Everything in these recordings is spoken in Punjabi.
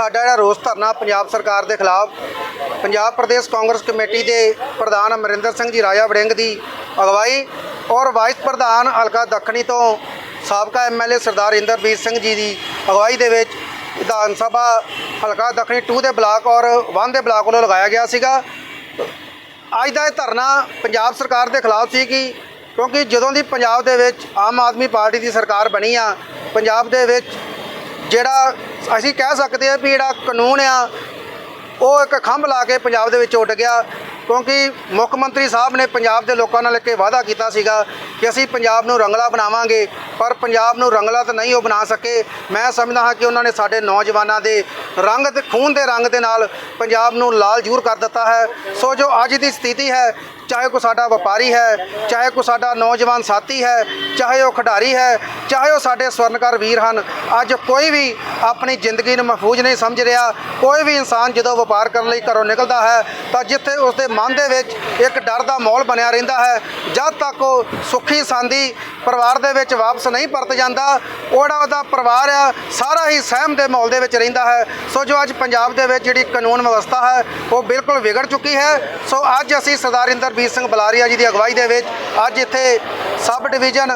ਸਾਡਾ ਜਿਹੜਾ ਰੋਸ ਧਰਨਾ ਪੰਜਾਬ ਸਰਕਾਰ ਦੇ ਖਿਲਾਫ, ਪੰਜਾਬ ਪ੍ਰਦੇਸ਼ ਕਾਂਗਰਸ ਕਮੇਟੀ ਦੇ ਪ੍ਰਧਾਨ ਅਮਰਿੰਦਰ ਸਿੰਘ ਜੀ, ਰਾਜਾ ਵੜਿੰਗ ਦੀ ਅਗਵਾਈ ਔਰ ਵਾਈਸ ਪ੍ਰਧਾਨ ਹਲਕਾ ਦੱਖਣੀ ਤੋਂ ਸਾਬਕਾ ਐਮਐਲਏ ਸਰਦਾਰ ਇੰਦਰਬੀਰ ਸਿੰਘ ਜੀ ਦੀ ਅਗਵਾਈ ਦੇ ਵਿੱਚ ਵਿਧਾਨ ਸਭਾ ਹਲਕਾ ਦੱਖਣੀ 2 ਦੇ ਬਲਾਕ ਔਰ 1 ਦੇ ਬਲਾਕ ਵੱਲੋਂ ਲਗਾਇਆ ਗਿਆ ਸੀਗਾ। ਅੱਜ ਦਾ ਇਹ ਧਰਨਾ ਪੰਜਾਬ ਸਰਕਾਰ ਦੇ ਖਿਲਾਫ ਸੀ ਕਿ ਕਿਉਂਕਿ ਜਦੋਂ ਦੀ ਪੰਜਾਬ ਦੇ ਵਿੱਚ ਆਮ ਆਦਮੀ ਪਾਰਟੀ ਦੀ ਸਰਕਾਰ ਬਣੀ ਆ, ਪੰਜਾਬ ਦੇ ਵਿੱਚ ਜਿਹੜਾ ਅਸੀਂ ਕਹਿ ਸਕਦੇ ਹਾਂ ਵੀ ਜਿਹੜਾ ਕਾਨੂੰਨ ਆ, ਉਹ ਇੱਕ ਖੰਭ ਲਾ ਕੇ ਪੰਜਾਬ ਦੇ ਵਿੱਚ ਉੱਡ ਗਿਆ ਕਿਉਂਕਿ ਮੁੱਖ ਮੰਤਰੀ ਸਾਹਿਬ ਨੇ ਪੰਜਾਬ ਦੇ ਲੋਕਾਂ ਨਾਲ ਇੱਕ ਵਾਅਦਾ ਕੀਤਾ ਸੀਗਾ ਕਿ ਅਸੀਂ ਪੰਜਾਬ ਨੂੰ ਰੰਗਲਾ ਬਣਾਵਾਂਗੇ, ਪਰ ਪੰਜਾਬ ਨੂੰ ਰੰਗਲਾ ਤਾਂ ਨਹੀਂ ਉਹ ਬਣਾ ਸਕੇ। ਮੈਂ ਸਮਝਦਾ ਹਾਂ ਕਿ ਉਹਨਾਂ ਨੇ ਸਾਡੇ ਨੌਜਵਾਨਾਂ ਦੇ ਰੰਗ ਤੇ ਖੂਨ ਦੇ ਰੰਗ ਦੇ ਨਾਲ ਪੰਜਾਬ ਨੂੰ ਲਾਲ ਜੂਰ ਕਰ ਦਿੱਤਾ ਹੈ। ਸੋ ਜੋ ਅੱਜ ਦੀ ਸਥਿਤੀ ਹੈ, ਚਾਹੇ ਕੋ ਸਾਡਾ ਵਪਾਰੀ ਹੈ, ਚਾਹੇ ਕੋ ਸਾਡਾ ਨੌਜਵਾਨ ਸਾਥੀ ਹੈ, ਚਾਹੇ ਉਹ ਖਿਡਾਰੀ ਹੈ, ਚਾਹੇ ਉਹ ਸਾਡੇ ਸਵਰਨਕਾਰ ਵੀਰ ਹਨ, ਅੱਜ ਕੋਈ ਵੀ ਆਪਣੀ ਜ਼ਿੰਦਗੀ ਨੂੰ ਮਹਿਫੂਜ਼ ਨਹੀਂ ਸਮਝ ਰਿਹਾ। ਕੋਈ ਵੀ ਇਨਸਾਨ ਜਦੋਂ ਵਪਾਰ ਕਰਨ ਲਈ ਘਰੋਂ ਨਿਕਲਦਾ ਹੈ, ਤਾਂ ਜਿੱਥੇ ਉਸਦੇ ਮਨ ਦੇ ਵਿੱਚ ਇੱਕ ਡਰ ਦਾ ਮਾਹੌਲ ਬਣਿਆ ਰਹਿੰਦਾ ਹੈ, ਜਦ ਤੱਕ ਉਹ ਸੁੱਖ ਸਾਂਦੀ ਪਰਿਵਾਰ ਦੇ ਵਿੱਚ ਵਾਪਸ ਨਹੀਂ ਪਰਤ ਜਾਂਦਾ। ਉਹਦਾ ਉਹਦਾ ਪਰਿਵਾਰ ਆ, ਸਾਰਾ ਹੀ ਸਹਿਮ ਦੇ ਮਾਹੌਲ ਦੇ ਵਿੱਚ ਰਹਿੰਦਾ ਹੈ। ਸੋ ਜੋ ਅੱਜ ਪੰਜਾਬ ਦੇ ਵਿੱਚ ਜਿਹੜੀ ਕਾਨੂੰਨ ਵਿਵਸਥਾ ਹੈ, ਉਹ ਬਿਲਕੁਲ ਵਿਗੜ ਚੁੱਕੀ ਹੈ। ਸੋ ਅੱਜ ਅਸੀਂ ਸਰਦਾਰ ਇੰਦਰਬੀਰ ਸਿੰਘ ਬਲਾਰੀਆ ਜੀ ਦੀ ਅਗਵਾਈ ਦੇ ਵਿੱਚ ਅੱਜ ਇੱਥੇ ਸਬ ਡਿਵੀਜ਼ਨ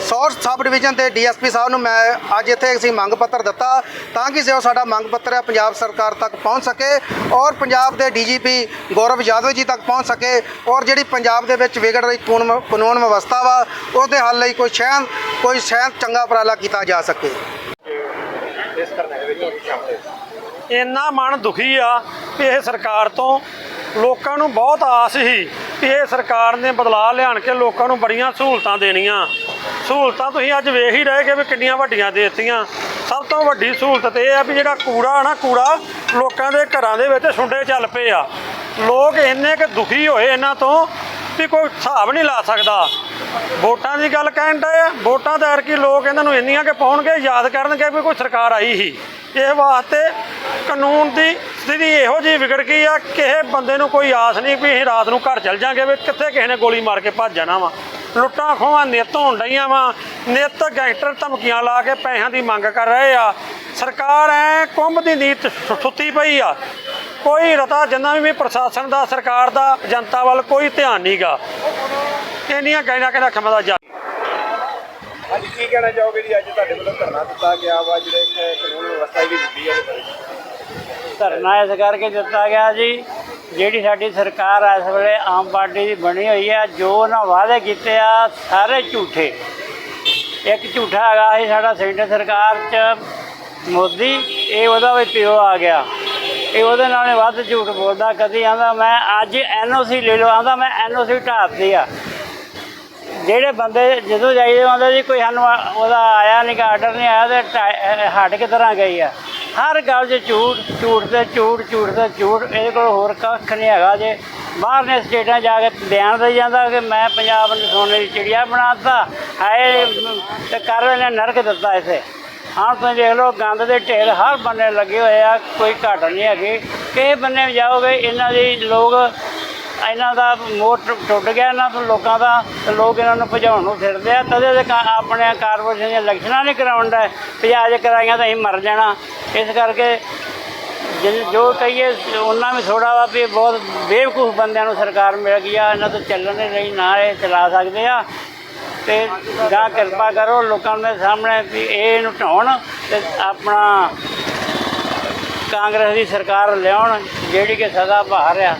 ਸੌਰ ਸਬ ਡਿਵੀਜ਼ਨ ਤੇ ਡੀਐਸਪੀ ਸਾਹਿਬ ਨੂੰ ਮੈਂ ਅੱਜ ਇੱਥੇ ਅਸੀਂ ਮੰਗ ਪੱਤਰ ਦਿੱਤਾ ਤਾਂ ਕਿ ਜੋ ਸਾਡਾ ਮੰਗ ਪੱਤਰ ਹੈ ਪੰਜਾਬ ਸਰਕਾਰ ਤੱਕ ਪਹੁੰਚ ਸਕੇ ਔਰ ਪੰਜਾਬ ਦੇ ਡੀਜੀਪੀ ਗੌਰਵ ਯਾਦਵ ਜੀ ਤੱਕ ਪਹੁੰਚ ਸਕੇ ਔਰ ਜਿਹੜੀ ਪੰਜਾਬ ਦੇ ਵਿੱਚ ਵਿਗੜ ਰਹੀ ਕਾਨੂੰਨ ਕਾਨੂੰਨ ਵਿਵਸਥਾ ਵਾ ਉਹਦੇ ਹੱਲ ਲਈ ਕੋਈ ਸ਼ੈਨ ਕੋਈ ਸ਼ੈਨ ਚੰਗਾ ਉਪਰਾਲਾ ਕੀਤਾ ਜਾ ਸਕੇ। ਇੰਨਾ ਮਨ ਦੁਖੀ ਆ ਕਿ ਇਹ ਸਰਕਾਰ ਤੋਂ ਲੋਕਾਂ ਨੂੰ ਬਹੁਤ ਆਸ ਸੀ ਕਿ ਇਹ ਸਰਕਾਰ ਨੇ ਬਦਲਾਅ ਲਿਆਣ ਕੇ ਲੋਕਾਂ ਨੂੰ ਬੜੀਆਂ ਸਹੂਲਤਾਂ ਦੇਣੀਆਂ। ਸਹੂਲਤਾਂ ਤੁਸੀਂ ਅੱਜ ਵੇਖ ਹੀ ਰਹੇ ਕਿ ਵੀ ਕਿੰਨੀਆਂ ਵੱਡੀਆਂ ਦੇ ਦਿੱਤੀਆਂ। ਸਭ ਤੋਂ ਵੱਡੀ ਸਹੂਲਤ ਤੇ ਇਹ ਆ ਵੀ ਜਿਹੜਾ ਕੂੜਾ ਨਾ ਕੂੜਾ ਲੋਕਾਂ ਦੇ ਘਰਾਂ ਦੇ ਵਿੱਚ ਸੁੰਡੇ ਚੱਲ ਪਏ ਆ। ਲੋਕ ਇੰਨੇ ਕਿ ਦੁਖੀ ਹੋਏ ਇਹਨਾਂ ਤੋਂ ਵੀ ਕੋਈ ਹਿਸਾਬ ਨਹੀਂ ਲਾ ਸਕਦਾ। ਵੋਟਾਂ ਦੀ ਗੱਲ ਕਹਿਣ ਡਏ ਆ, ਵੋਟਾਂ ਦਾ ਕਿ ਲੋਕ ਇਹਨਾਂ ਨੂੰ ਇੰਨੀਆਂ ਕਿ ਪਾਉਣਗੇ, ਯਾਦ ਕਰਨਗੇ ਵੀ ਕੋਈ ਸਰਕਾਰ ਆਈ ਸੀ। ਇਹ ਵਾਸਤੇ ਕਾਨੂੰਨ ਦੀ ਸਥਿਤੀ ਇਹੋ ਜਿਹੀ ਵਿਗੜ ਗਈ ਆ, ਕਿਸੇ ਬੰਦੇ ਨੂੰ ਕੋਈ ਆਸ ਨਹੀਂ ਵੀ ਅਸੀਂ ਰਾਤ ਨੂੰ ਘਰ ਚੱਲ ਜਾਾਂਗੇ ਵੀ ਕਿੱਥੇ ਕਿਸੇ ਨੇ ਗੋਲੀ ਮਾਰ ਕੇ ਭੱਜ ਜਾਣਾ ਵਾ। ਲੁੱਟਾਂ ਖੋਹਾਂ ਨਿੱਤ ਹੋਣ ਡਈਆਂ ਵਾ, ਨਿੱਤ ਗੈਂਗਸਟਰ ਧਮਕੀਆਂ ਲਾ ਕੇ ਪੈਸਿਆਂ ਦੀ ਮੰਗ ਕਰ ਰਹੇ ਆ। ਸਰਕਾਰ ਐ ਕੁੰਭ ਦੀ ਨੀਤ ਸੁ- ਸੁੱਤੀ ਪਈ ਆ। ਕੋਈ ਰਤਾ ਜਿੰਨਾ ਵੀ ਪ੍ਰਸ਼ਾਸਨ ਦਾ ਸਰਕਾਰ ਦਾ ਜਨਤਾ ਵੱਲ ਕੋਈ ਧਿਆਨ ਨਹੀਂਗਾ ਇੰਨੀਆਂ ਗੈਣਾ ਕਿਹੜਾ ਖਮਾ ਦਾ ਜਾ ਅੱਜ ਕੀ ਕਹਿਣਾ ਚਾਹੋਗੇ ਜੀ? ਅੱਜ ਤੁਹਾਡੇ ਵੱਲੋਂ ਧਰਨਾ ਦਿੱਤਾ ਗਿਆ ਵਾ ਜਿਹੜੇ ਕਾਨੂੰਨ ਵਿਵਸਥਾ ਜਿਹੜੀ ਦਿੱਤੀ ਹੈ ਧਰਨਾ ਇਸ ਕਰਕੇ ਦਿੱਤਾ ਗਿਆ ਜੀ ਜਿਹੜੀ ਸਾਡੀ ਸਰਕਾਰ ਇਸ ਵੇਲੇ ਆਮ ਪਾਰਟੀ ਦੀ ਬਣੀ ਹੋਈ ਹੈ ਜੋ ਉਹਨਾਂ ਵਾਅਦੇ ਕੀਤੇ ਆ ਸਾਰੇ ਝੂਠੇ। ਇੱਕ ਝੂਠਾ ਹੈਗਾ ਸੀ ਸਾਡਾ ਸੈਂਟਰ ਸਰਕਾਰ 'ਚ ਮੋਦੀ ਇਹ ਉਹਦਾ ਵੀ ਪਿਓ ਆ ਗਿਆ। ਇਹ ਉਹਦੇ ਨਾਲ ਵੱਧ ਝੂਠ ਬੋਲਦਾ, ਕਦੀ ਆਂਦਾ, ਮੈਂ ਅੱਜ ਐਨਓਸੀ ਲੈ ਲਓ। ਆਂਦਾ, ਮੈਂ ਐਨਓਸੀ ਢਾਤੀ ਆ। ਜਿਹੜੇ ਬੰਦੇ ਜਦੋਂ ਜਾਈਦੇ ਆਉਂਦੇ ਜੀ ਕੋਈ ਸਾਨੂੰ ਉਹਦਾ ਆਇਆ ਨਹੀਂ ਗਾ ਆਰਡਰ ਨਹੀਂ ਆਇਆ, ਤੇ ਹਟ ਕੇ ਤਰ੍ਹਾਂ ਗਈ ਆ। ਹਰ ਗੱਲ 'ਚ ਝੂਠ ਝੂਠ ਤੇ ਝੂਠ ਝੂਠ ਤੇ ਝੂਠ, ਇਹਦੇ ਕੋਲ ਹੋਰ ਕੱਖ ਨਹੀਂ ਹੈਗਾ ਜੇ। ਬਾਹਰਲੇ ਸਟੇਟਾਂ ਜਾ ਕੇ ਬਿਆਨ ਦੇ ਜਾਂਦਾ ਕਿ ਮੈਂ ਪੰਜਾਬ ਨੂੰ ਸੋਨੇ ਦੀ ਚਿੜੀਆ ਬਣਾਤਾ, ਹਾਏ, ਤੇ ਕਰ ਨੇ ਨਰਕ ਦਿੱਤਾ ਇਥੇ। ਹਾਂ ਤੁਸੀਂ ਦੇਖ ਲਓ, ਗੰਦ ਦੇ ਢੇਰ ਹਰ ਬੰਨੇ ਲੱਗੇ ਹੋਏ ਆ, ਕੋਈ ਘਾਟ ਨਹੀਂ ਹੈਗੀ। ਕਿਸੇ ਬੰਨੇ ਜਾਓਗੇ, ਇਹਨਾਂ ਦੀ ਲੋਕ, ਇਹਨਾਂ ਦਾ ਮੋਹ ਟੁ- ਟੁੱਟ ਗਿਆ, ਇਹਨਾਂ ਤੋਂ ਲੋਕਾਂ ਦਾ, ਤੇ ਲੋਕ ਇਹਨਾਂ ਨੂੰ ਭਜਾਉਣ ਨੂੰ ਫਿਰਦੇ ਆ। ਤਦੇ ਦੇ ਆਪਣੇ ਕਾਰਪੋਰੇਸ਼ਨ ਦੀਆਂ ਇਲੈਕਸ਼ਨਾਂ ਨਹੀਂ ਕਰਾਉਣ ਦਾ ਭਜਾ ਜੇ ਕਰਾਈਆਂ ਤਾਂ ਅਸੀਂ ਮਰ ਜਾਣਾ। ਇਸ ਕਰਕੇ ਜਿ- ਜੋ ਕਹੀਏ, ਉਹਨਾਂ ਵੀ ਥੋੜਾ ਵਾ ਵੀ ਬਹੁਤ ਬੇਵਕੂਫ ਬੰਦਿਆਂ ਨੂੰ ਸਰਕਾਰ ਮਿਲ ਗਈ ਆ, ਇਹਨਾਂ ਤੋਂ ਚੱਲਣ ਨਹੀਂ ਰਹੀ, ਨਾ ਇਹ ਚਲਾ ਸਕਦੇ ਆ। ਤੇ ਜਾਂ ਕਿਰਪਾ ਕਰੋ ਲੋਕਾਂ ਦੇ ਸਾਹਮਣੇ ਵੀ ਇਹ ਇਹਨੂੰ ਢਾਉਣ ਤੇ ਆਪਣਾ ਕਾਂਗਰਸ ਦੀ ਸਰਕਾਰ ਲਿਆਉਣ, ਜਿਹੜੀ ਕਿ ਸਦਾ ਬਹਾਰ ਆ।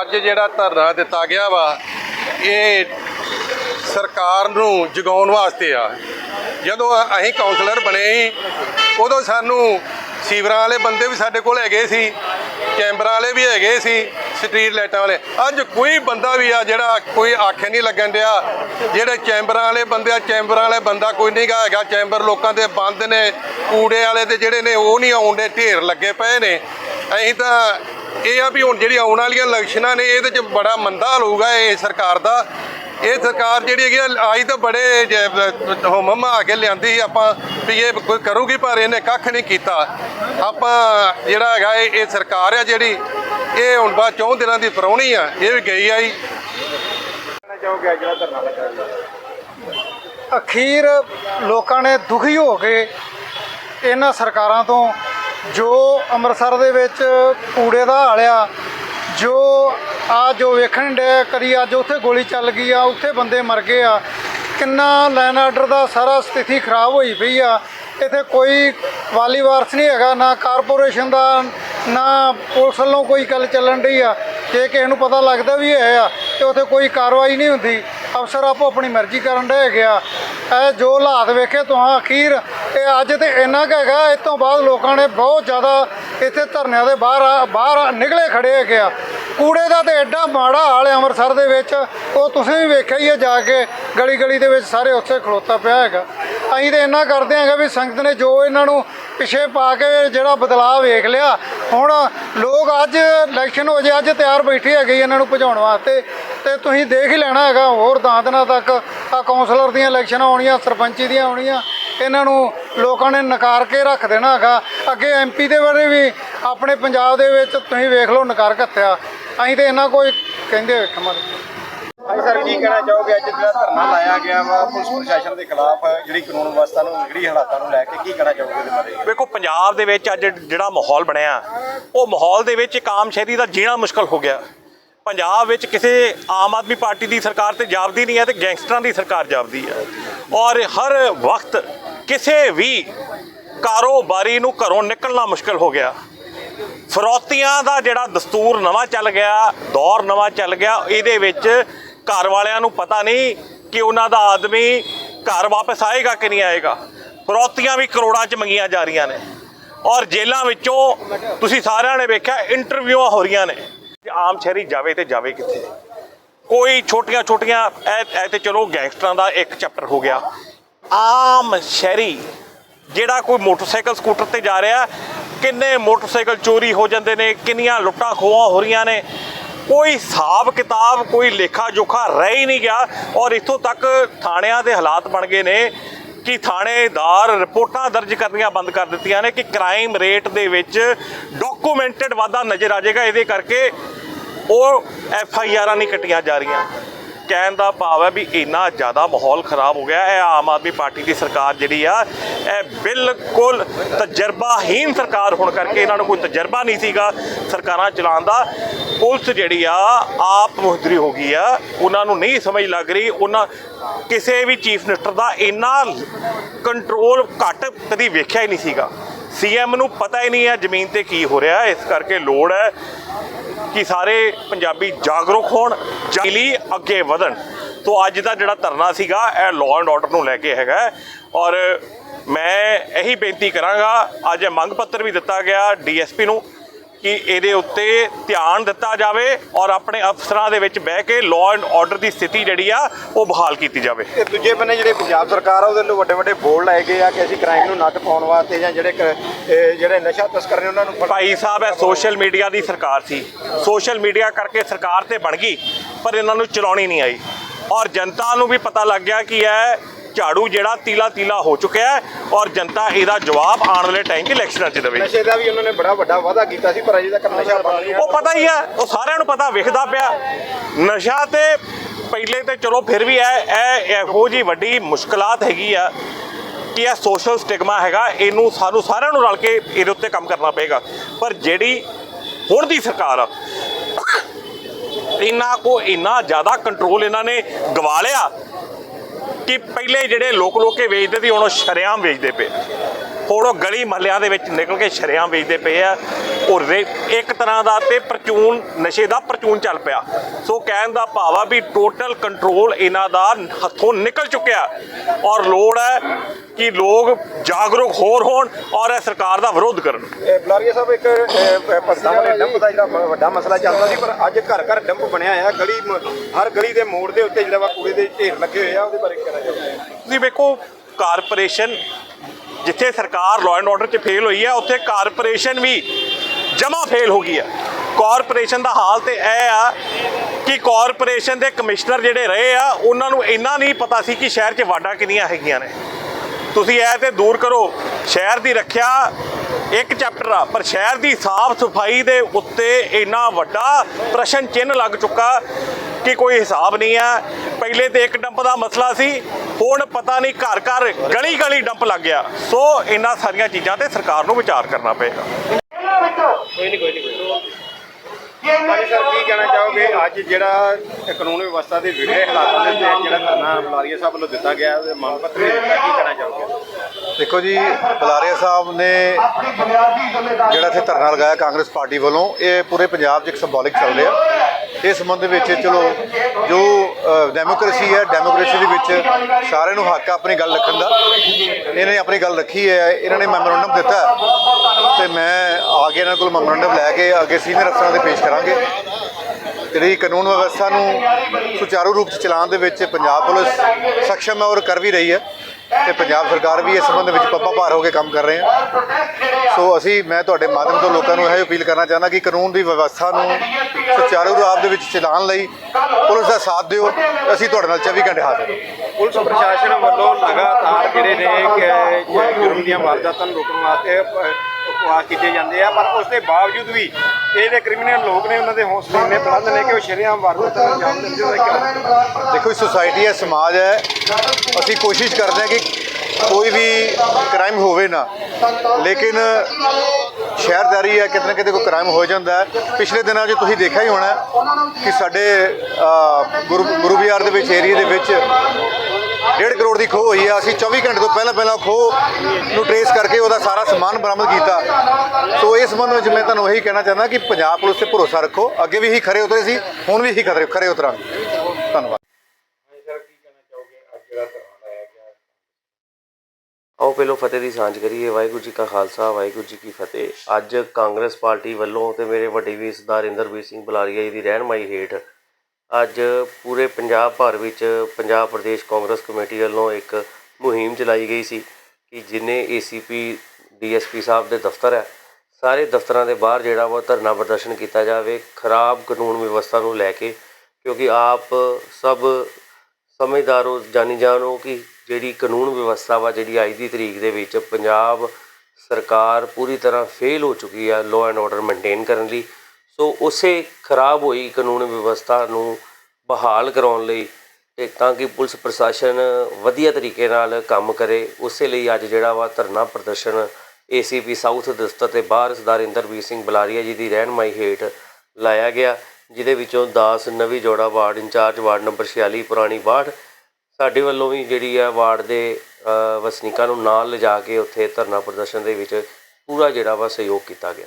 ਅੱਜ ਜਿਹੜਾ ਧਰਨਾ ਦਿੱਤਾ ਗਿਆ ਵਾ, ਇਹ ਸਰਕਾਰ ਨੂੰ ਜਗਾਉਣ ਵਾਸਤੇ ਆ। ਜਦੋਂ ਅਸੀਂ ਕਾਉਂਸਲਰ ਬਣੇ ਸੀ, ਉਦੋਂ ਸਾਨੂੰ ਸੀਵਰਾਂ ਵਾਲੇ ਬੰਦੇ ਵੀ ਸਾਡੇ ਕੋਲ ਹੈਗੇ ਸੀ ਕੈਮਰਾ ਵਾਲੇ ਵੀ ਹੈਗੇ ਸੀ ਸਟਰੀਟ ਲਾਈਟਾਂ ਵਾਲੇ। ਅੱਜ ਕੋਈ ਬੰਦਾ ਵੀ ਆ ਜਿਹੜਾ ਕੋਈ ਆਖੇ ਨਹੀਂ ਲੱਗਣ ਡਿਆ। ਜਿਹੜੇ ਚੈਂਬਰਾਂ ਵਾਲੇ ਬੰਦੇ ਆ ਚੈਂਬਰਾਂ ਵਾਲੇ ਬੰਦਾ ਕੋਈ ਨਹੀਂ ਗਾ ਹੈਗਾ। ਚੈਂਬਰ ਲੋਕਾਂ ਦੇ ਬੰਦ ਨੇ ਕੂੜੇ ਵਾਲੇ ਤੇ ਜਿਹੜੇ ਨੇ ਉਹ ਨਹੀਂ ਆਉਂਦੇ ਢੇਰ ਲੱਗੇ ਪਏ ਨੇ। ਅਸੀਂ ਤਾਂ ਇਹ ਆ ਵੀ ਹੁਣ ਜਿਹੜੀ ਆਉਣ ਵਾਲੀਆਂ ਇਲੈਕਸ਼ਨਾਂ ਨੇ ਇਹਦੇ 'ਚ ਬੜਾ ਮੰਦਾ ਹਾਲ ਹੋਊਗਾ ਇਹ ਸਰਕਾਰ ਦਾ। ਇਹ ਸਰਕਾਰ ਜਿਹੜੀ ਹੈਗੀ ਆ, ਆਈ ਤਾਂ ਬੜੇ ਹਮਮ ਆ ਕੇ ਲਿਆਂਦੀ ਸੀ ਆਪਾਂ ਵੀ ਇਹ ਕੋਈ ਕਰੂਗੀ ਪਰ ਇਹਨੇ ਕੱਖ ਨਹੀਂ ਕੀਤਾ। ਆਪਾਂ ਜਿਹੜਾ ਹੈਗਾ ਇਹ ਸਰਕਾਰ ਆ ਜਿਹੜੀ ਇਹ ਹੁਣ ਬਾਅਦ ਚੌਂ ਦਿਨਾਂ ਦੀ ਪਰੌਣੀ ਆ, ਇਹ ਵੀ ਗਈ ਆਈ। ਜੀ ਅਖੀਰ ਲੋਕਾਂ ਨੇ ਦੁਖੀ ਹੋ ਕੇ ਇਹਨਾਂ ਸਰਕਾਰਾਂ ਤੋਂ ਜੋ ਅੰਮ੍ਰਿਤਸਰ ਦੇ ਵਿੱਚ ਕੂੜੇ ਦਾ ਹਾਲ ਆ, ਜੋ ਆ ਜੋ ਵੇਖਣ ਦੇ ਕਰੀ ਅੱਜ ਉੱਥੇ ਗੋਲੀ ਚੱਲ ਗਈ ਆ, ਉੱਥੇ ਬੰਦੇ ਮਰ ਗਏ ਆ, ਕਿੰਨਾ ਲਾਈਨ ਆਰਡਰ ਦਾ ਸਾਰਾ ਸਥਿਤੀ ਖਰਾਬ ਹੋਈ ਪਈ ਆ। ਇੱਥੇ ਕੋਈ ਵਾਲੀ ਵਾਰਸ ਨਹੀਂ ਹੈਗਾ, ਨਾ ਕਾਰਪੋਰੇਸ਼ਨ ਦਾ ਨਾ ਪੁਲਿਸ ਵੱਲੋਂ ਕੋਈ ਗੱਲ ਚੱਲਣ ਡਈ ਆ। ਜੇ ਕਿਸੇ ਨੂੰ ਪਤਾ ਲੱਗਦਾ ਵੀ ਹੈ ਆ, ਤੇ ਉੱਥੇ ਕੋਈ ਕਾਰਵਾਈ ਨਹੀਂ ਹੁੰਦੀ। ਅਫਸਰ ਆਪੋ ਆਪਣੀ ਮਰਜ਼ੀ ਕਰਨ ਦੇ ਹੈਗੇ ਆ। ਇਹ ਜੋ ਹਾਲਾਤ ਵੇਖੇ ਤੁਹਾਂ ਅਖੀਰ, ਇਹ ਅੱਜ ਤੇ ਇੰਨਾ ਕੁ ਹੈਗਾ, ਇਸ ਤੋਂ ਬਾਅਦ ਲੋਕਾਂ ਨੇ ਬਹੁਤ ਜ਼ਿਆਦਾ ਇੱਥੇ ਧਰਨਿਆਂ ਦੇ ਬਾਹਰ ਆ- ਬਾਹਰ ਨਿਕਲੇ ਖੜੇ ਹੈਗੇ ਆ। ਕੂੜੇ ਦਾ ਤੇ ਐਡਾ ਮਾੜਾ ਹਾਲ ਹੈ ਅੰਮ੍ਰਿਤਸਰ ਦੇ ਵਿੱਚ, ਉਹ ਤੁਸੀਂ ਵੀ ਵੇਖਿਆ ਹੀ ਹੈ ਜਾ ਕੇ ਗਲੀ ਗਲੀ ਦੇ ਵਿੱਚ ਸਾਰੇ ਉੱਥੇ ਖਲੋਤਾ ਪਿਆ ਹੈਗਾ। ਅਸੀਂ ਤੇ ਇੰਨਾ ਕਰਦੇ ਹਾਂਗੇ ਵੀ ਸੰਗਤ ਨੇ ਜੋ ਇਹਨਾਂ ਨੂੰ ਪਿੱਛੇ ਪਾ ਕੇ ਜਿਹੜਾ ਬਦਲਾਅ ਵੇਖ ਲਿਆ, ਹੁਣ ਲੋਕ ਅੱਜ ਇਲੈਕਸ਼ਨ ਹੋ ਜੇ, ਅੱਜ ਤਿਆਰ ਬੈਠੇ ਹੈਗੇ ਇਹਨਾਂ ਨੂੰ ਭਜਾਉਣ ਵਾਸਤੇ, ਤੇ ਤੁਸੀਂ ਦੇਖ ਹੀ ਲੈਣਾ ਹੈਗਾ, ਹੋਰ ਦਸ ਦਿਨਾਂ ਤੱਕ ਆ ਕੌਂਸਲਰ ਦੀਆਂ ਇਲੈਕਸ਼ਨਾਂ ਆਉਣੀਆਂ, ਸਰਪੰਚੀ ਦੀਆਂ ਆਉਣੀਆਂ, ਇਹਨਾਂ ਨੂੰ ਲੋਕਾਂ ਨੇ ਨਕਾਰ ਕੇ ਰੱਖ ਦੇਣਾ ਹੈਗਾ। ਅੱਗੇ ਐਮਪੀ ਦੇ ਬਾਰੇ ਵੀ ਆਪਣੇ ਪੰਜਾਬ ਦੇ ਵਿੱਚ ਤੁਸੀਂ ਵੇਖ ਲਓ ਨਕਾਰ ਘੱਤਿਆ। ਅਸੀਂ ਤੇ ਇਹਨਾਂ ਕੋਈ ਕਹਿੰਦੇ ਵੇਖ ਮਾਰੇ ਹਾਂਜੀ ਸਰ, ਕੀ ਕਹਿਣਾ ਚਾਹੋਗੇ? ਅੱਜ ਜਿਹੜਾ ਧਰਨਾ ਲਾਇਆ ਗਿਆ ਵਾ, ਪੁਲਿਸ ਪ੍ਰਸ਼ਾਸਨ ਦੇ ਖਿਲਾਫ ਜਿਹੜੀ ਕਾਨੂੰਨ ਵਿਵਸਥਾ ਨੂੰ, ਜਿਹੜੀ ਹਾਲਾਤਾਂ ਨੂੰ ਲੈ ਕੇ ਕੀ ਕਹਿਣਾ ਚਾਹੋਗੇ ਇਹਦੇ ਬਾਰੇ? ਵੇਖੋ, ਪੰਜਾਬ ਦੇ ਵਿੱਚ ਅੱਜ ਜਿਹੜਾ ਮਾਹੌਲ ਬਣਿਆ, ਉਹ ਮਾਹੌਲ ਦੇ ਵਿੱਚ ਇੱਕ ਆਮ ਸ਼ਹਿਰੀ ਦਾ ਜੀਣਾ ਮੁਸ਼ਕਲ ਹੋ ਗਿਆ। ਪੰਜਾਬ ਵਿੱਚ ਕਿਸੇ ਆਮ ਆਦਮੀ ਪਾਰਟੀ ਦੀ ਸਰਕਾਰ ਤੇ ਜਾਪਦੀ ਨਹੀਂ ਹੈ ਤੇ ਗੈਂਗਸਟਰਾਂ ਦੀ ਸਰਕਾਰ ਜਾਪਦੀ ਹੈ। ਔਰ ਹਰ ਵਕਤ ਕਿਸੇ ਵੀ ਕਾਰੋਬਾਰੀ ਨੂੰ ਘਰੋਂ ਨਿਕਲਣਾ ਮੁਸ਼ਕਲ ਹੋ ਗਿਆ। ਫਰੋਤੀਆਂ ਦਾ ਜਿਹੜਾ ਦਸਤੂਰ ਨਵਾਂ ਚੱਲ ਗਿਆ, ਦੌਰ ਨਵਾਂ ਚੱਲ ਗਿਆ, ਇਹਦੇ ਵਿੱਚ ਘਰ ਵਾਲਿਆਂ ਨੂੰ ਪਤਾ ਨਹੀਂ ਕਿ ਉਹਨਾਂ ਦਾ ਆਦਮੀ ਘਰ ਵਾਪਸ ਆਏਗਾ ਕਿ ਨਹੀਂ ਆਏਗਾ। ਫਰੌਤੀਆਂ ਵੀ ਕਰੋੜਾਂ 'ਚ ਮੰਗੀਆਂ ਜਾ ਰਹੀਆਂ ਨੇ। ਔਰ ਜੇਲ੍ਹਾਂ ਵਿੱਚੋਂ ਤੁਸੀਂ ਸਾਰਿਆਂ ਨੇ ਵੇਖਿਆ ਇੰਟਰਵਿਊਆਂ ਹੋ ਰਹੀਆਂ ਨੇ। ਆਮ ਸ਼ਹਿਰੀ ਜਾਵੇ ਤੇ ਜਾਵੇ ਕਿੱਥੇ? ਕੋਈ ਛੋਟੀਆਂ ਛੋਟੀਆਂ ਇਹ ਇਹ ਤੇ ਚਲੋ ਗੈਂਗਸਟਰਾਂ ਦਾ ਇੱਕ ਚੈਪਟਰ ਹੋ ਗਿਆ। ਆਮ ਸ਼ਹਿਰੀ ਜਿਹੜਾ ਕੋਈ ਮੋਟਰਸਾਈਕਲ, ਸਕੂਟਰ ਤੇ ਜਾ ਰਿਹਾ, ਕਿੰਨੇ ਮੋਟਰਸਾਈਕਲ ਚੋਰੀ ਹੋ ਜਾਂਦੇ ਨੇ, ਕਿੰਨੀਆਂ ਲੁੱਟਾਂ ਖੋਹਾਂ ਹੋ ਰਹੀਆਂ ਨੇ ਕੋਈ ਹਿਸਾਬ ਕਿਤਾਬ, ਕੋਈ ਲੇਖਾ ਜੋਖਾ ਰਹਿ ਹੀ ਨਹੀਂ ਗਿਆ ਔਰ ਇੱਥੋਂ ਤੱਕ ਥਾਣਿਆਂ ਦੇ ਹਾਲਾਤ ਬਣ ਗਏ ਨੇ ਕਿ ਥਾਣੇਦਾਰ ਰਿਪੋਰਟਾਂ ਦਰਜ ਕਰਨੀਆਂ ਬੰਦ ਕਰ ਦਿੱਤੀਆਂ ਨੇ ਕਿ ਕ੍ਰਾਈਮ ਰੇਟ ਦੇ ਵਿੱਚ ਡਾਕੂਮੈਂਟਡ ਵਾਧਾ ਨਜ਼ਰ ਆ ਜਾਏਗਾ। ਇਹਦੇ ਕਰਕੇ ਉਹ ਐਫ ਆਈ ਆਰਾਂ ਨਹੀਂ ਕੱਟੀਆਂ ਜਾ ਰਹੀਆਂ। ਕਹਿਣ ਦਾ ਭਾਵ ਹੈ ਵੀ ਇੰਨਾ ਜ਼ਿਆਦਾ ਮਾਹੌਲ ਖਰਾਬ ਹੋ ਗਿਆ। ਇਹ ਆਮ ਆਦਮੀ ਪਾਰਟੀ ਦੀ ਸਰਕਾਰ ਜਿਹੜੀ ਆ, ਇਹ ਬਿਲਕੁਲ ਤਜਰਬਾਹੀਨ ਸਰਕਾਰ ਹੋਣ ਕਰਕੇ ਇਹਨਾਂ ਨੂੰ ਕੋਈ ਤਜਰਬਾ ਨਹੀਂ ਸੀਗਾ। ਸਰਕਾਰਾਂ ਚਲਾਉਣ ਦਾ ਪੁਲਿਸ ਜਿਹੜੀ ਆ, ਆਪ ਮੁਹਦਰੀ ਹੋ ਗਈ ਆ। ਉਹਨਾਂ ਨੂੰ ਨਹੀਂ ਸਮਝ ਲੱਗ ਰਹੀ। ਉਹਨਾਂ ਕਿਸੇ ਵੀ ਚੀਫ ਮਿਨਿਸਟਰ ਦਾ ਇੰਨਾ ਕੰਟਰੋਲ ਘੱਟ ਕਦੀ ਵੇਖਿਆ ਹੀ ਨਹੀਂ ਸੀਗਾ। ਸੀਐਮ ਨੂੰ ਪਤਾ ਹੀ ਨਹੀਂ ਹੈ ਜ਼ਮੀਨ ਤੇ ਕੀ ਹੋ ਰਿਹਾ। ਇਸ ਕਰਕੇ ਲੋੜ ਹੈ ਕਿ ਸਾਰੇ ਪੰਜਾਬੀ ਜਾਗਰੂਕ ਹੋਣ ਲਈ ਅੱਗੇ ਵਧਣ। ਤੋਂ ਅੱਜ ਦਾ ਜਿਹੜਾ ਧਰਨਾ ਸੀਗਾ, ਇਹ ਲਾਅ ਐਂਡ ਆਰਡਰ ਨੂੰ ਲੈ ਕੇ ਹੈਗਾ ਔਰ ਮੈਂ ਇਹੀ ਬੇਨਤੀ ਕਰਾਂਗਾ, ਅੱਜ ਇਹ ਮੰਗ ਪੱਤਰ ਵੀ ਦਿੱਤਾ ਗਿਆ ਡੀਐਸਪੀ ਨੂੰ ਕਿ ਇਹਦੇ ਉੱਤੇ ਧਿਆਨ ਦਿੱਤਾ ਜਾਵੇ ਔਰ ਆਪਣੇ ਅਫਸਰਾਂ ਦੇ ਵਿੱਚ ਬਹਿ ਕੇ ਲਾਅ ਐਂਡ ਆਰਡਰ ਦੀ ਸਥਿਤੀ ਜਿਹੜੀ ਆ ਉਹ ਬਹਾਲ ਕੀਤੀ ਜਾਵੇ। ਤੇ ਦੂਜੇ ਬੰਨੇ ਜਿਹੜੇ ਪੰਜਾਬ ਸਰਕਾਰ ਆ ਉਹਦੇ ਲਈ ਵੱਡੇ ਵੱਡੇ ਬੋਰਡ ਲਾਏ ਗਏ ਆ ਕਿ ਅਸੀਂ ਕ੍ਰਾਈਮ ਨੂੰ ਨੱਥ ਪਾਉਣ ਵਾਸਤੇ ਜਾਂ ਜਿਹੜੇ ਜਿਹੜੇ ਨਸ਼ਾ ਤਸਕਰ ਨੇ ਉਹਨਾਂ ਨੂੰ ਭਾਈ ਸਾਹਿਬ ਇਹ ਸੋਸ਼ਲ ਮੀਡੀਆ ਦੀ ਸਰਕਾਰ ਸੀ। ਸੋਸ਼ਲ ਮੀਡੀਆ ਕਰਕੇ ਸਰਕਾਰ ਤੇ ਬਣ ਗਈ ਪਰ ਇਹਨਾਂ ਨੂੰ ਚਲਾਉਣੀ ਨਹੀਂ ਆਈ। ਔਰ ਜਨਤਾ ਨੂੰ ਵੀ ਪਤਾ ਲੱਗ ਗਿਆ ਕਿ ਇਹ ਝਾੜੂ ਜਿਹੜਾ ਤੀਲਾ ਤੀਲਾ ਹੋ ਚੁੱਕਿਆ ਹੈ ਔਰ ਜਨਤਾ ਇਹਦਾ ਜਵਾਬ ਆਉਣ ਵਾਲੇ ਟਾਈਮ 'ਚ ਇਲੈਕਸ਼ਨਾਂ 'ਚ ਦੇਵੇ ਨਸ਼ੇ ਦਾ ਵੀ ਉਹਨਾਂ ਨੇ ਬੜਾ ਵੱਡਾ ਵਾਅਦਾ ਕੀਤਾ ਸੀ ਪਰ ਅਜੇ ਤੱਕ ਨਸ਼ਾ ਉਹ ਪਤਾ ਹੀ ਹੈ ਉਹ ਸਾਰਿਆਂ ਨੂੰ ਪਤਾ ਵਿਖਦਾ ਪਿਆ। ਨਸ਼ਾ ਤੇ ਪਹਿਲੇ ਤੇ ਚਲੋ ਫਿਰ ਵੀ ਇਹ ਇਹੋ ਜੀ ਵੱਡੀ ਮੁਸ਼ਕਲਾਤ ਹੈਗੀ ਆ ਕਿ ਇਹ ਸੋਸ਼ਲ ਸਟਿਗਮਾ ਹੈਗਾ ਇਹਨੂੰ ਸਾਨੂੰ ਸਾਰਿਆਂ ਨੂੰ ਰਲ ਕੇ ਇਹਦੇ ਉੱਤੇ ਕੰਮ ਕਰਨਾ ਪਏਗਾ। ਪਰ ਜਿਹੜੀ ਹੁਣ ਦੀ ਸਰਕਾਰ ਆ ਇਹਨਾਂ ਕੋ ਇੰਨਾ ਜ਼ਿਆਦਾ ਕੰਟਰੋਲ ਇਹਨਾਂ ਨੇ ਗਵਾ ਲਿਆ ਕਿ ਪਹਿਲੇ ਜਿਹੜੇ ਲੋਕ ਲੋਕੇ ਵੇਚਦੇ ਸੀ ਹੁਣ ਉਹ ਸ਼ਰੇਆਮ ਵੇਚਦੇ ਪਏ। ਹੁਣ ਉਹ ਗਲੀ ਮਹੱਲਿਆਂ ਦੇ ਵਿੱਚ ਨਿਕਲ ਕੇ ਸ਼ਰੇਆਮ ਵੇਚਦੇ ਪਏ ਆ। ਉਹ ਰੇ- ਇੱਕ ਤਰ੍ਹਾਂ ਦਾ ਤੇ ਪ੍ਰਚੂਨ ਨਸ਼ੇ ਦਾ ਪ੍ਰਚੂਨ ਚੱਲ ਪਿਆ। ਸੋ ਕਹਿਣ ਦਾ ਭਾਵ ਆ ਵੀ ਟੋਟਲ ਕੰਟਰੋਲ ਇਹਨਾਂ ਦਾ ਹੱਥੋਂ ਨਿਕਲ ਚੁੱਕਿਆ। ਔਰ ਲੋੜ ਹੈ ਕਿ ਲੋਕ ਜਾਗਰੂਕ ਹੋਰ ਹੋਣ ਔਰ ਇਹ ਸਰਕਾਰ ਦਾ ਵਿਰੋਧ ਕਰਨ। ਬਲਾਰੀਆ ਸਾਹਿਬ ਇੱਕ ਭਗਤਾਂ ਵਾਲੇ ਡੰਪ ਦਾ ਜਿਹੜਾ ਵੱਡਾ ਮਸਲਾ ਚੱਲਦਾ ਸੀ ਪਰ ਅੱਜ ਘਰ ਘਰ ਡੰਪ ਬਣਿਆ ਆ ਗਲੀ ਹਰ ਗਲੀ ਦੇ ਮੋੜ ਦੇ ਉੱਤੇ ਜਿਹੜਾ ਵਾ ਕੂੜੇ ਦੇ ਢੇਰ ਲੱਗੇ ਹੋਏ ਆ ਉਹਦੇ ਬਾਰੇ ਕਹਿਣਾ ਚਾਹੁੰਦੇ ਤੁਸੀਂ ਵੇਖੋ ਕਾਰਪੋਰੇਸ਼ਨ ਜਿੱਥੇ ਸਰਕਾਰ ਲਾਅ ਐਂਡ ਆਰਡਰ 'ਚ ਫੇਲ ਹੋਈ ਹੈ, ਉੱਥੇ ਕਾਰਪੋਰੇਸ਼ਨ ਵੀ ਜਮਾ ਫੇਲ ਹੋ ਗਈ ਹੈ। ਕਾਰਪੋਰੇਸ਼ਨ ਦਾ ਹਾਲ ਤੇ ਇਹ ਆ ਕਿ ਕਾਰਪੋਰੇਸ਼ਨ ਦੇ ਕਮਿਸ਼ਨਰ ਜਿਹੜੇ ਰਹੇ ਆ, ਉਹਨਾਂ ਨੂੰ ਇੰਨਾ ਨਹੀਂ ਪਤਾ ਸੀ ਕਿ ਸ਼ਹਿਰ 'ਚ ਵਾਰਡਾਂ ਕਿੰਨੀਆਂ ਹੈਗੀਆਂ ਨੇ। ਤੁਸੀਂ ਇਹ ਤੇ ਦੂਰ ਕਰੋ, ਸ਼ਹਿਰ ਦੀ ਰੱਖਿਆ ਇੱਕ ਚੈਪਟਰ ਆ, ਪਰ ਸ਼ਹਿਰ ਦੀ ਸਾਫ਼ ਸਫ਼ਾਈ ਦੇ ਉੱਤੇ ਇੰਨਾ ਵੱਡਾ ਪ੍ਰਸ਼ਨ ਚਿੰਨ੍ਹ ਲੱਗ ਚੁੱਕਾ। ਕਿ ਕੋਈ ਹਿਸਾਬ ਨਹੀਂ ਆ। ਪਹਿਲੇ ਤੇ ਇੱਕ ਡੰਪ ਦਾ ਮਸਲਾ ਸੀ। ਹੁਣ ਪਤਾ ਨਹੀਂ ਘਰ ਘਰ ਗਲੀ ਗਲੀ ਡੰਪ ਲੱਗ ਗਿਆ। ਸੋ ਇਹਨਾਂ ਸਾਰੀਆਂ ਚੀਜ਼ਾਂ ਤੇ ਸਰਕਾਰ ਨੂੰ ਵਿਚਾਰ ਕਰਨਾ ਪਏਗਾ। ਕੋਈ ਨਹੀਂ, ਕੋਈ ਹਾਂਜੀ ਸਰ, ਕੀ ਕਹਿਣਾ ਚਾਹੋਗੇ? ਅੱਜ ਜਿਹੜਾ ਕਾਨੂੰਨ ਵਿਵਸਥਾ ਦੇ ਵਿਗੜੇ ਹਾਲਾਤਾਂ ਦੇ ਉੱਤੇ ਜਿਹੜਾ ਧਰਨਾ ਬੁਲਾਰੀਆ ਸਾਹਿਬ ਵੱਲੋਂ ਦਿੱਤਾ ਗਿਆ, ਉਹਦੇ ਮੰਗ ਪੱਤਰ ਕੀ ਕਹਿਣਾ ਚਾਹੋਗੇ? ਦੇਖੋ ਜੀ ਬੁਲਾਰਿਆ ਸਾਹਿਬ ਨੇ ਜਿਹੜਾ ਇੱਥੇ ਧਰਨਾ ਲਗਾਇਆ ਕਾਂਗਰਸ ਪਾਰਟੀ ਵੱਲੋਂ, ਇਹ ਪੂਰੇ ਪੰਜਾਬ 'ਚ ਇੱਕ ਸਿੰਬੋਲਿਕ ਚੱਲ ਰਿਹਾ। ਇਸ ਸੰਬੰਧ ਵਿੱਚ ਚਲੋ, ਜੋ ਡੈਮੋਕ੍ਰੇਸੀ ਹੈ ਡੈਮੋਕ੍ਰੇਸੀ ਦੇ ਵਿੱਚ ਸਾਰਿਆਂ ਨੂੰ ਹੱਕ ਆ ਆਪਣੀ ਗੱਲ ਰੱਖਣ ਦਾ। ਇਹਨੇ ਆਪਣੀ ਗੱਲ ਰੱਖੀ ਹੈ, ਇਹਨਾਂ ਨੇ ਮੈਮੋਰੰਡਮ ਦਿੱਤਾ ਹੈ। ਤੇ ਮੈਂ ਆ ਕੇ ਇਹਨਾਂ ਕੋਲ ਮੈਮੋਰੰਡਮ ਲੈ ਕੇ ਅੱਗੇ ਸੀਨੀਅਰ ਅਫਸਰਾਂ ਦੇ ਪੇਸ਼ ਕਰਾਂਗੇ। ਜਿਹੜੀ ਕਾਨੂੰਨ ਵਿਵਸਥਾ ਨੂੰ ਸੁਚਾਰੂ ਰੂਪ 'ਚ ਚਲਾਉਣ ਦੇ ਵਿੱਚ ਪੰਜਾਬ ਪੁਲਿਸ ਸક્ષਮ ਹੈ ਔਰ ਕਰ ਵੀ ਰਹੀ ਹੈ। ਤੇ ਪੰਜਾਬ ਸਰਕਾਰ ਵੀ ਇਸ ਸੰਬੰਧ ਵਿੱਚ ਪੱਪਾ ਭਾਰ ਹੋ ਕੇ ਕੰਮ ਕਰ ਰਹੇ ਹਾਂ ਸੋ ਅਸੀਂ, ਮੈਂ ਤੁਹਾਡੇ ਮਾਧਿਅਮ ਤੋਂ ਲੋਕਾਂ ਨੂੰ ਇਹ ਅਪੀਲ ਕਰਨਾ ਚਾਹੁੰਦਾ ਕਿ ਕਾਨੂੰਨ ਦੀ ਵਿਵਸਥਾ ਨੂੰ ਸੁਚਾਰੂ ਰੂਪ ਦੇ ਵਿੱਚ ਚਲਾਉਣ ਲਈ ਪੁਲਿਸ ਦਾ ਸਾਥ ਦਿਓ। ਅਸੀਂ ਤੁਹਾਡੇ ਨਾਲ 24 ਘੰਟੇ ਹਾਜ਼ਰ ਹਾਂ। ਪੁਲਿਸ ਪ੍ਰਸ਼ਾਸਨ ਵੱਲੋਂ ਲਗਾਤਾਰ ਜਿਹੜੇ ਨੇ ਜੁਰਮ ਦੀਆਂ ਵਾਰਦਾਤਾਂ ਨੂੰ ਰੋਕਣ ਵਾਸਤੇ ਉਪਵਾਸ ਕੀਤੇ ਜਾਂਦੇ ਆ ਪਰ ਉਸ ਦੇ ਬਾਵਜੂਦ ਵੀ ਇਹ ਜਿਹੜੇ ਕ੍ਰਿਮੀਨਲ ਲੋਕ ਨੇ ਉਹਨਾਂ ਦੇ ਹੌਸਲੇ ਇੰਨੇ ਬੁਲੰਦ ਨੇ ਕਿ ਉਹ ਸ਼ਰੇਆਮ ਵਾਰਦਾਤਾਂ ਨੂੰ ਅੰਜਾਮ ਦਿੰਦੇ ਉਹਦਾ ਕਿਉਂ? ਦੇਖੋ ਸੋਸਾਇਟੀ ਹੈ ਸਮਾਜ ਹੈ। ਅਸੀਂ ਕੋਸ਼ਿਸ਼ ਕਰਦੇ ਹਾਂ ਕਿ ਕੋਈ ਵੀ ਕ੍ਰਾਈਮ ਹੋਵੇ ਨਾ ਲੇਕਿਨ ਸ਼ਹਿਰਦਾਰੀ ਹੈ ਕਿਤੇ ਨਾ ਕਿਤੇ ਕੋਈ ਕ੍ਰਾਈਮ ਹੋ ਜਾਂਦਾ ਪਿਛਲੇ ਦਿਨਾਂ 'ਚ ਤੁਸੀਂ ਦੇਖਿਆ ਹੀ ਹੋਣਾ ਕਿ ਸਾਡੇ ਅ, ਗੁਰੂ ਗੁਰੂ ਬਿਹਾਰ ਦੇ ਵਿੱਚ ਏਰੀਆ ਦੇ ਵਿੱਚ ਡੇਢ ਕਰੋੜ ਦੀ ਖੋਹ ਹੋਈ ਆ। ਅਸੀਂ 24 ਘੰਟੇ ਤੋਂ ਪਹਿਲਾਂ ਪਹਿਲਾਂ ਖੋਹ ਨੂੰ ਟਰੇਸ ਕਰਕੇ ਉਹਦਾ ਸਾਰਾ ਸਮਾਨ ਬਰਾਮਦ ਕੀਤਾ। ਸੋ ਇਸ ਸੰਬੰਧ ਵਿੱਚ ਮੈਂ ਤੁਹਾਨੂੰ ਇਹੀ ਕਹਿਣਾ ਚਾਹੁੰਦਾ ਕਿ ਪੰਜਾਬ ਪੁਲਿਸ ਤੇ ਭਰੋਸਾ ਰੱਖੋ। ਅੱਗੇ ਵੀ ਹੀ ਖਰੇ ਉਤਰੇ ਸੀ, ਹੁਣ ਵੀ ਹੀ ਖਰੇ ਖਰੇ ਉਤਰਾਂਗੇ। ਧੰਨਵਾਦ। ਆਓ ਪਹਿਲਾਂ ਫਤਿਹ ਦੀ ਸਾਂਝ ਕਰੀਏ। ਵਾਹਿਗੁਰੂ ਜੀ ਕਾ ਖਾਲਸਾ, ਵਾਹਿਗੁਰੂ ਜੀ ਕੀ ਫਤਿਹ। ਅੱਜ ਕਾਂਗਰਸ ਪਾਰਟੀ ਵੱਲੋਂ ਤੇ ਮੇਰੇ ਵੱਡੇ ਵੀਰ ਸਰਦਾਰ ਇੰਦਰਵੀਰ ਸਿੰਘ ਬੁਲਾਰੀਆ ਜੀ ਦੀ ਰਹਿਨਮਾਈ ਹੇਠ ਅੱਜ ਪੂਰੇ ਪੰਜਾਬ ਭਰ ਵਿੱਚ ਪੰਜਾਬ ਪ੍ਰਦੇਸ਼ ਕਾਂਗਰਸ ਕਮੇਟੀ ਵੱਲੋਂ ਇੱਕ ਮੁਹਿੰਮ ਚਲਾਈ ਗਈ ਸੀ ਕਿ ਜਿੰਨੇ ਏ ਸੀ ਪੀ ਡੀ ਏਸੀਪੀ ਪੀ ਸਾਹਿਬ ਦੇ ਦਫ਼ਤਰ ਹੈ, ਸਾਰੇ ਦਫ਼ਤਰਾਂ ਦੇ ਬਾਹਰ ਜਿਹੜਾ ਵਾ ਧਰਨਾ ਪ੍ਰਦਰਸ਼ਨ ਕੀਤਾ ਜਾਵੇ, ਖਰਾਬ ਕਾਨੂੰਨ ਵਿਵਸਥਾ ਨੂੰ ਲੈ ਕੇ, ਕਿਉਂਕਿ ਆਪ ਸਭ ਸਮਝਦਾਰ ਹੋ ਜਾਣੀ ਜਾਣੋ ਕਿ ਜਿਹੜੀ ਕਾਨੂੰਨ ਵਿਵਸਥਾ ਵਾ ਜਿਹੜੀ ਅੱਜ ਦੀ ਤਰੀਕ ਦੇ ਵਿੱਚ ਪੰਜਾਬ ਸਰਕਾਰ ਪੂਰੀ ਤਰ੍ਹਾਂ ਫੇਲ ਹੋ ਚੁੱਕੀ ਆ ਲਾਅ ਐਂਡ ਆਰਡਰ ਮੇਨਟੇਨ ਕਰਨ ਲਈ। ਸੋ ਉਸੇ ਖਰਾਬ ਹੋਈ ਕਾਨੂੰਨ ਵਿਵਸਥਾ ਨੂੰ ਬਹਾਲ ਕਰਾਉਣ ਲਈ ਤੇ ਤਾਂ ਕਿ ਪੁਲਿਸ ਪ੍ਰਸ਼ਾਸਨ ਵਧੀਆ ਤਰੀਕੇ ਨਾਲ ਕੰਮ ਕਰੇ, ਉਸੇ ਲਈ ਅੱਜ ਜਿਹੜਾ ਵਾ ਧਰਨਾ ਪ੍ਰਦਰਸ਼ਨ ਏਸੀਪੀ ਸਾਊਥ ਦਫ਼ਤਰ ਤੇ ਬਾਹਰ ਸਰਦਾਰ ਇੰਦਰਵੀਰ ਸਿੰਘ ਬੁਲਾਰੀਆ ਜੀ ਦੀ ਰਹਿਨਮਾਈ ਹੇਠ ਲਾਇਆ ਗਿਆ, ਜਿਹਦੇ ਵਿੱਚੋਂ ਦਾਸ ਨਵੀਂ ਜੋੜਾ ਵਾਰਡ ਇੰਚਾਰਜ ਵਾਰਡ ਨੰਬਰ 46 ਪੁਰਾਣੀ ਵਾਰਡ। ਸਾਡੇ ਵੱਲੋਂ ਵੀ ਜਿਹੜੀ ਆ ਵਾਰਡ ਦੇ ਵਸਨੀਕਾਂ ਨੂੰ ਨਾਲ ਲਿਜਾ ਕੇ ਉੱਥੇ ਧਰਨਾ ਪ੍ਰਦਰਸ਼ਨ ਦੇ ਵਿੱਚ ਪੂਰਾ ਜਿਹੜਾ ਵਾ ਸਹਿਯੋਗ ਕੀਤਾ ਗਿਆ।